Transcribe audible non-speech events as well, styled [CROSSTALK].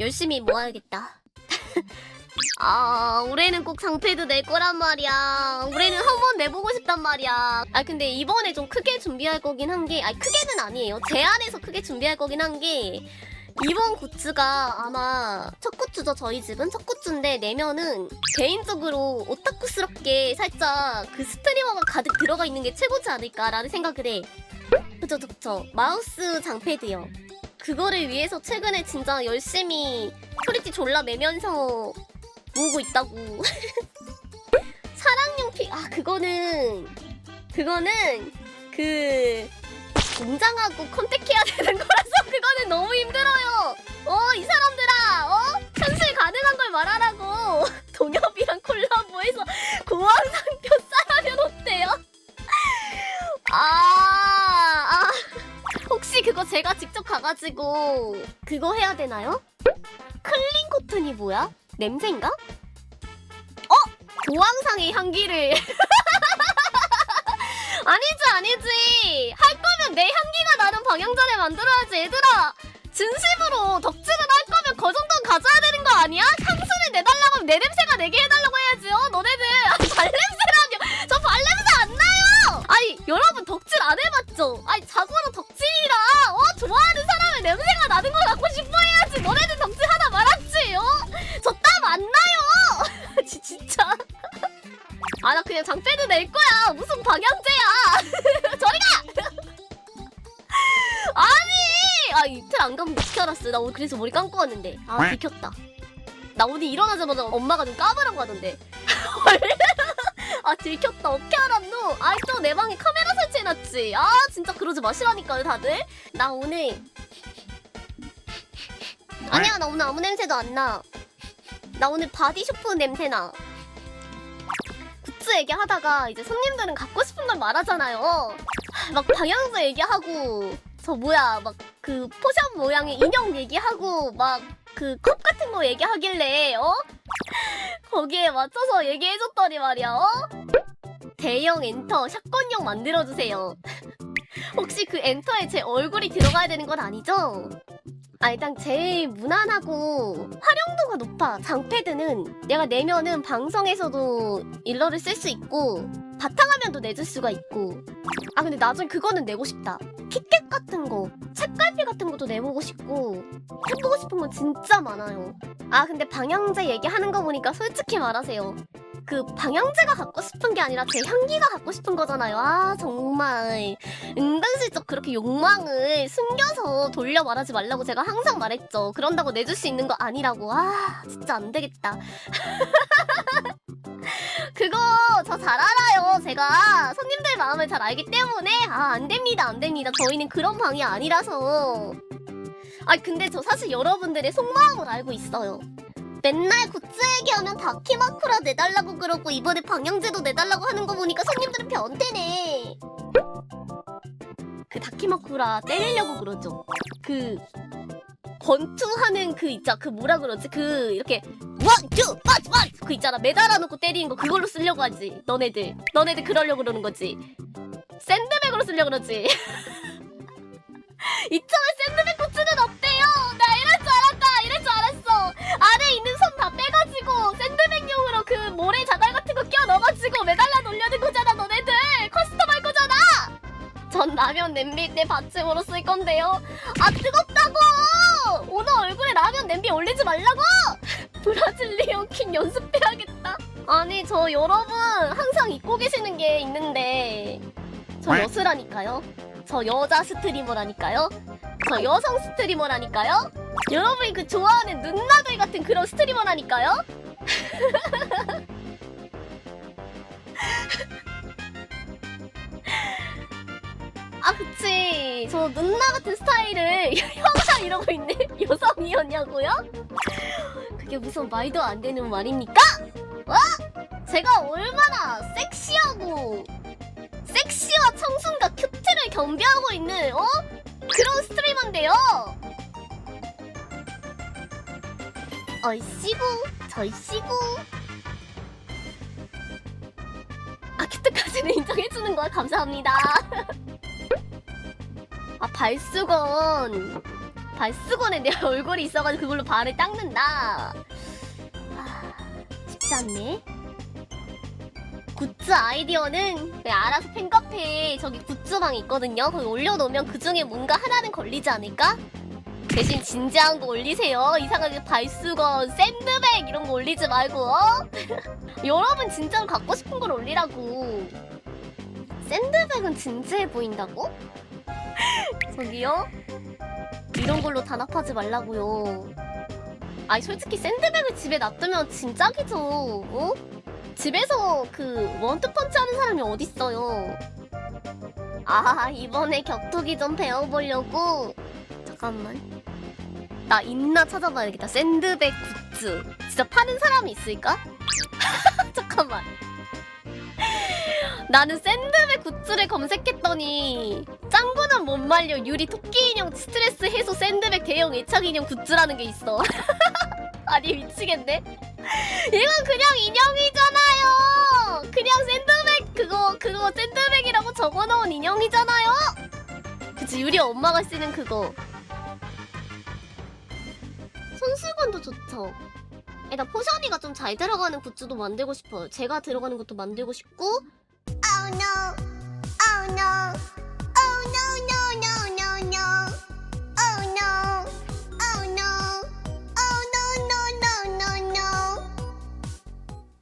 열심히 모아야겠다. [LAUGHS] 아, 올해는 꼭 장패드 낼 거란 말이야. 올해는 한번 내보고 싶단 말이야. 아, 근데 이번에 좀 크게 준비할 거긴 한 게, 아, 크게는 아니에요. 제안해서 크게 준비할 거긴 한 게, 이번 굿즈가 아마 첫 굿즈죠, 저희 집은. 첫 굿즈인데, 내면은 개인적으로 오타쿠스럽게 살짝 그 스트리머가 가득 들어가 있는 게 최고지 않을까라는 생각을 해. 그쵸, 그쵸. 마우스 장패드요. 그거를 위해서 최근에 진짜 열심히 소리띠 졸라 매면서 모으고 있다고. [LAUGHS] 사랑용 피, 아, 그거는, 그거는, 그, 공장하고 컨택해야 되는 거라서 [LAUGHS] 그거는 너무 힘들어요. 어, 이 사람들아, 어? 현실 가능한 걸 말하라고. [LAUGHS] 동엽이랑 가가지고 그거 해야 되나요? 클린 코튼이 뭐야? 냄새인가? 어? 조항상의 향기를 [LAUGHS] 아니지 아니지 할 거면 내 향기가 나는 방향전에 만들어야지 얘들아 진심으로 덕질을 할 거면 그 정도는 가져야 되는 거 아니야? 향수를 내달라고 하면 내 냄새가 내게 해야 장패드 낼 거야. 무슨 방향제야. [LAUGHS] 저리 가! [LAUGHS] 아니! 아 이틀 안 가면 어떻게 알았어? 나 오늘 그래서 머리 감고 왔는데. 아 들켰다. 나 오늘 일어나자마자 엄마가 좀 까부라고 하던데. [LAUGHS] 아 들켰다. 어떻게 알았노? 아이 또내 방에 카메라 설치해놨지. 아 진짜 그러지 마시라니까요 다들. 나 오늘 아니야 나 오늘 아무 냄새도 안나. 나 오늘 바디쇼프 냄새나 굿즈 얘기하다가 이제 손님들은 갖고 싶은 걸 말하잖아요. 막 방향제 얘기하고 저 뭐야 막 그 포션 모양의 인형 얘기하고 막 그 컵 같은 거 얘기하길래 어? [LAUGHS] 거기에 맞춰서 얘기해줬더니 말이야 어? 대형 엔터 샷건용 만들어주세요. [LAUGHS] 혹시 그 엔터에 제 얼굴이 들어가야 되는 건 아니죠? 아 일단 제일 무난하고 활용도가 높아. 장패드는 내가 내면은 방송에서도 일러를 쓸 수 있고 바탕화면도 내줄 수가 있고. 아 근데 나중에 그거는 내고 싶다. 키캣 같은 거 책갈피 같은 것도 내보고 싶고 해보고 싶은 건 진짜 많아요. 아 근데 방향제 얘기하는 거 보니까 솔직히 말하세요 그 방향제가 갖고 싶은 게 아니라 제 향기가 갖고 싶은 거잖아요 아 정말 은근슬쩍 그렇게 욕망을 숨겨서 돌려 말하지 말라고 제가 항상 말했죠 그런다고 내줄 수 있는 거 아니라고 아 진짜 안 되겠다 [LAUGHS] 그거 저 잘 알아요. 제가 손님들 마음을 잘 알기 때문에 아 안 됩니다, 안 됩니다. 저희는 그런 방이 아니라서. 아 근데 저 사실 여러분들의 속마음을 알고 있어요. 맨날 굿즈 얘기하면 다키마쿠라 내달라고 그러고 이번에 방향제도 내달라고 하는 거 보니까 손님들은 변태네. 그 다키마쿠라 때리려고 그러죠. 그 권투하는 그 있자 그 뭐라 그러지? 그 이렇게 원투 빠치 빠치 그 있잖아. 매달아 놓고 때리는 거 그걸로 쓰려고 하지. 너네들. 너네들 그러려고 그러는 거지. 샌드백으로 쓰려고 그러지. [LAUGHS] 이참에 전 라면 냄비 때 받침으로 쓸 건데요 아 뜨겁다고 오늘 얼굴에 라면 냄비 올리지 말라고 [LAUGHS] 브라질리언 킹 연습해야겠다. 아니 저 여러분 항상 잊고 계시는 게 있는데 저 여수라니까요. 저 여자 스트리머라니까요. 저 여성 스트리머라니까요. 여러분이 그 좋아하는 누나들 같은 그런 스트리머라니까요. [LAUGHS] 저 누나 같은 스타일을 [LAUGHS] 형아 이러고 있네 여성이었냐고요? 그게 무슨 말도 안 되는 말입니까? 어? 제가 얼마나 섹시하고 섹시와 청순과 큐트를 겸비하고 있는 어? 그런 스트리머인데요 얼씨구 절씨구 아 큐트까지는 인정해주는 거야 감사합니다 [LAUGHS] 아 발수건 발수건에 내 [LAUGHS] 얼굴이 있어가지고 그걸로 발을 닦는다. 아, 쉽지 않네. 굿즈 아이디어는 그냥 알아서 팬카페에 저기 굿즈방 있거든요. 거기 올려놓으면 그 중에 뭔가 하나는 걸리지 않을까? 대신 진지한 거 올리세요. 이상하게 발수건, 샌드백 이런 거 올리지 말고. 어? [LAUGHS] 여러분 진짜로 갖고 싶은 걸 올리라고. 샌드백은 진지해 보인다고? 저기요? 이런 걸로 단합하지 말라고요. 아니 솔직히 샌드백을 집에 놔두면 진짜기죠. 어? 집에서 그 원투펀치 하는 사람이 어딨어요. 아 이번에 격투기 좀 배워보려고. 잠깐만. 나 있나 찾아봐야겠다. 샌드백 굿즈. 진짜 파는 사람이 있을까? [LAUGHS] 잠깐만. 나는 샌드백 굿즈를 검색했더니 짱구는 못 말려 유리 토끼 인형 스트레스 해소 샌드백 대형 애착 인형 굿즈라는 게 있어. [LAUGHS] 아니 미치겠네. 이건 그냥 인형이잖아요. 그냥 샌드백 그거 그거 샌드백이라고 적어놓은 인형이잖아요. 그치 유리 엄마가 쓰는 그거. 손수건도 좋죠. 일단 포션이가 좀 잘 들어가는 굿즈도 만들고 싶어요. 제가 들어가는 것도 만들고 싶고.